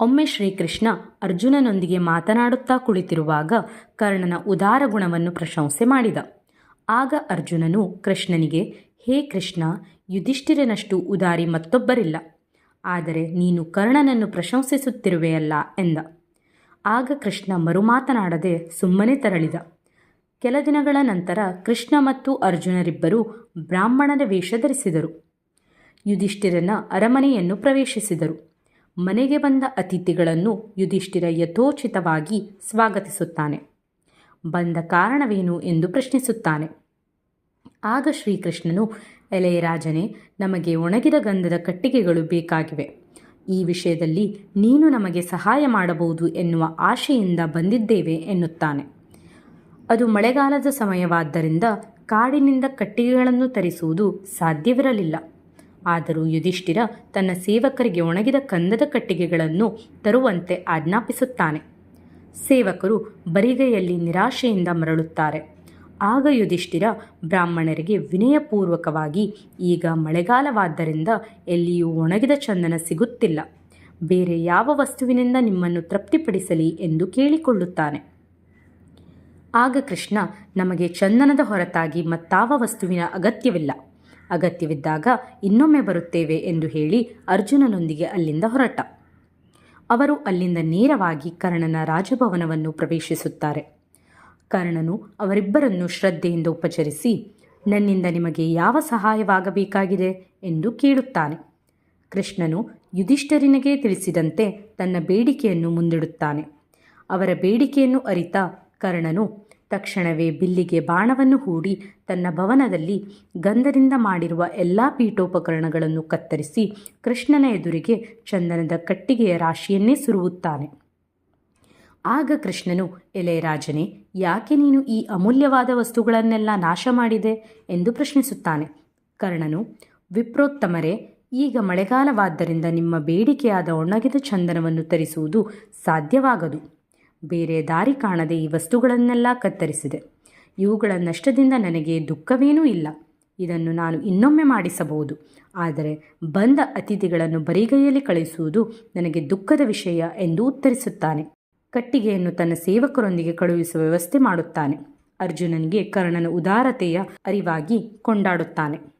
ಒಮ್ಮೆ ಶ್ರೀಕೃಷ್ಣ ಅರ್ಜುನನೊಂದಿಗೆ ಮಾತನಾಡುತ್ತಾ ಕುಳಿತಿರುವಾಗ ಕರ್ಣನ ಉದಾರ ಗುಣವನ್ನು ಪ್ರಶಂಸೆ ಮಾಡಿದ. ಆಗ ಅರ್ಜುನನು ಕೃಷ್ಣನಿಗೆ, ಹೇ ಕೃಷ್ಣ, ಯುಧಿಷ್ಠಿರನಷ್ಟು ಉದಾರಿ ಮತ್ತೊಬ್ಬರಿಲ್ಲ. ಆದರೆ ನೀನು ಕರ್ಣನನ್ನು ಪ್ರಶಂಸಿಸುತ್ತಿರುವೆಯಲ್ಲ ಎಂದ. ಆಗ ಕೃಷ್ಣ ಮರುಮಾತನಾಡದೆ ಸುಮ್ಮನೆ ತೆರಳಿದ. ಕೆಲ ದಿನಗಳ ನಂತರ ಕೃಷ್ಣ ಮತ್ತು ಅರ್ಜುನರಿಬ್ಬರು ಬ್ರಾಹ್ಮಣರ ವೇಷ ಧರಿಸಿದರು. ಯುಧಿಷ್ಠಿರನ ಅರಮನೆಯನ್ನು ಪ್ರವೇಶಿಸಿದರು. ಮನೆಗೆ ಬಂದ ಅತಿಥಿಗಳನ್ನು ಯುಧಿಷ್ಠಿರ ಯಥೋಚಿತವಾಗಿ ಸ್ವಾಗತಿಸುತ್ತಾನೆ. ಬಂದ ಕಾರಣವೇನು ಎಂದು ಪ್ರಶ್ನಿಸುತ್ತಾನೆ. ಆಗ ಶ್ರೀಕೃಷ್ಣನು ಎಲೆಯ ರಾಜನೇ, ನಮಗೆ ಒಣಗಿದ ಗಂಧದ ಕಟ್ಟಿಗೆಗಳು ಬೇಕಾಗಿವೆ. ಈ ವಿಷಯದಲ್ಲಿ ನೀನು ನಮಗೆ ಸಹಾಯ ಮಾಡಬಹುದು ಎನ್ನುವ ಆಶೆಯಿಂದ ಬಂದಿದ್ದೇವೆ ಎನ್ನುತ್ತಾನೆ. ಅದು ಮಳೆಗಾಲದ ಸಮಯವಾದ್ದರಿಂದ ಕಾಡಿನಿಂದ ಕಟ್ಟಿಗೆಗಳನ್ನು ತರಿಸುವುದು ಸಾಧ್ಯವಿರಲಿಲ್ಲ. ಆದರೂ ಯುಧಿಷ್ಠಿರ ತನ್ನ ಸೇವಕರಿಗೆ ಒಣಗಿದ ಕಂದದ ಕಟ್ಟಿಗೆಗಳನ್ನು ತರುವಂತೆ ಆಜ್ಞಾಪಿಸುತ್ತಾನೆ. ಸೇವಕರು ಬರಿಗೈಯಲ್ಲಿ ನಿರಾಶೆಯಿಂದ ಮರಳುತ್ತಾರೆ. ಆಗ ಯುಧಿಷ್ಠಿರ ಬ್ರಾಹ್ಮಣರಿಗೆ ವಿನಯಪೂರ್ವಕವಾಗಿ, ಈಗ ಮಳೆಗಾಲವಾದ್ದರಿಂದ ಎಲ್ಲಿಯೂ ಒಣಗಿದ ಚಂದನ ಸಿಗುತ್ತಿಲ್ಲ. ಬೇರೆ ಯಾವ ವಸ್ತುವಿನಿಂದ ನಿಮ್ಮನ್ನು ತೃಪ್ತಿಪಡಿಸಲಿ ಎಂದು ಕೇಳಿಕೊಳ್ಳುತ್ತಾನೆ. ಆಗ ಕೃಷ್ಣ, ನಮಗೆ ಚಂದನದ ಹೊರತಾಗಿ ಮತ್ತಾವ ವಸ್ತುವಿನ ಅಗತ್ಯವಿಲ್ಲ. ಅಗತ್ಯವಿದ್ದಾಗ ಇನ್ನೊಮ್ಮೆ ಬರುತ್ತೇವೆ ಎಂದು ಹೇಳಿ ಅರ್ಜುನನೊಂದಿಗೆ ಅಲ್ಲಿಂದ ಹೊರಟ. ಅವರು ಅಲ್ಲಿಂದ ನೇರವಾಗಿ ಕರ್ಣನ ರಾಜಭವನವನ್ನು ಪ್ರವೇಶಿಸುತ್ತಾರೆ. ಕರ್ಣನು ಅವರಿಬ್ಬರನ್ನು ಶ್ರದ್ಧೆಯಿಂದ ಉಪಚರಿಸಿ, ನನ್ನಿಂದ ನಿಮಗೆ ಯಾವ ಸಹಾಯವಾಗಬೇಕಾಗಿದೆ ಎಂದು ಕೇಳುತ್ತಾನೆ. ಕೃಷ್ಣನು ಯುಧಿಷ್ಠರಿನಿಗೆ ತಿಳಿಸಿದಂತೆ ತನ್ನ ಬೇಡಿಕೆಯನ್ನು ಮುಂದಿಡುತ್ತಾನೆ. ಅವರ ಬೇಡಿಕೆಯನ್ನು ಅರಿತ ಕರ್ಣನು ತಕ್ಷಣವೇ ಬಿಲ್ಲಿಗೆ ಬಾಣವನ್ನು ಹೂಡಿ ತನ್ನ ಭವನದಲ್ಲಿ ಗಂಧದಿಂದ ಮಾಡಿರುವ ಎಲ್ಲ ಪೀಠೋಪಕರಣಗಳನ್ನು ಕತ್ತರಿಸಿ ಕೃಷ್ಣನ ಎದುರಿಗೆ ಚಂದನದ ಕಟ್ಟಿಗೆಯ ರಾಶಿಯನ್ನೇ ಸುರುವುತ್ತಾನೆ. ಆಗ ಕೃಷ್ಣನು, ಎಲೆ ರಾಜನೇ, ಯಾಕೆ ನೀನು ಈ ಅಮೂಲ್ಯವಾದ ವಸ್ತುಗಳನ್ನೆಲ್ಲ ನಾಶ ಮಾಡಿದೆ? ಎಂದು ಪ್ರಶ್ನಿಸುತ್ತಾನೆ. ಕರ್ಣನು, ವಿಪ್ರೋತ್ತಮರೇ, ಈಗ ಮಳೆಗಾಲವಾದ್ದರಿಂದ ನಿಮ್ಮ ಬೇಡಿಕೆಯಾದ ಒಣಗಿದ ಚಂದನವನ್ನು ತರಿಸುವುದು ಸಾಧ್ಯವಾಗದು. ಬೇರೆ ದಾರಿ ಕಾಣದೆ ಈ ವಸ್ತುಗಳನ್ನೆಲ್ಲ ಕತ್ತರಿಸಿದೆ. ಇವುಗಳ ನಷ್ಟದಿಂದ ನನಗೆ ದುಃಖವೇನೂ ಇಲ್ಲ. ಇದನ್ನು ನಾನು ಇನ್ನೊಮ್ಮೆ ಮಾಡಿಸಬಹುದು. ಆದರೆ ಬಂದ ಅತಿಥಿಗಳನ್ನು ಬರಿಗೈಯಲ್ಲಿ ಕಳುಹಿಸುವುದು ನನಗೆ ದುಃಖದ ವಿಷಯ ಎಂದು ಉತ್ತರಿಸುತ್ತಾನೆ. ಕಟ್ಟಿಗೆಯನ್ನು ತನ್ನ ಸೇವಕರೊಂದಿಗೆ ಕಳುಹಿಸುವ ವ್ಯವಸ್ಥೆ ಮಾಡುತ್ತಾನೆ. ಅರ್ಜುನನಿಗೆ ಕರ್ಣನ ಉದಾರತೆಯ ಅರಿವಾಗಿ ಕೊಂಡಾಡುತ್ತಾನೆ.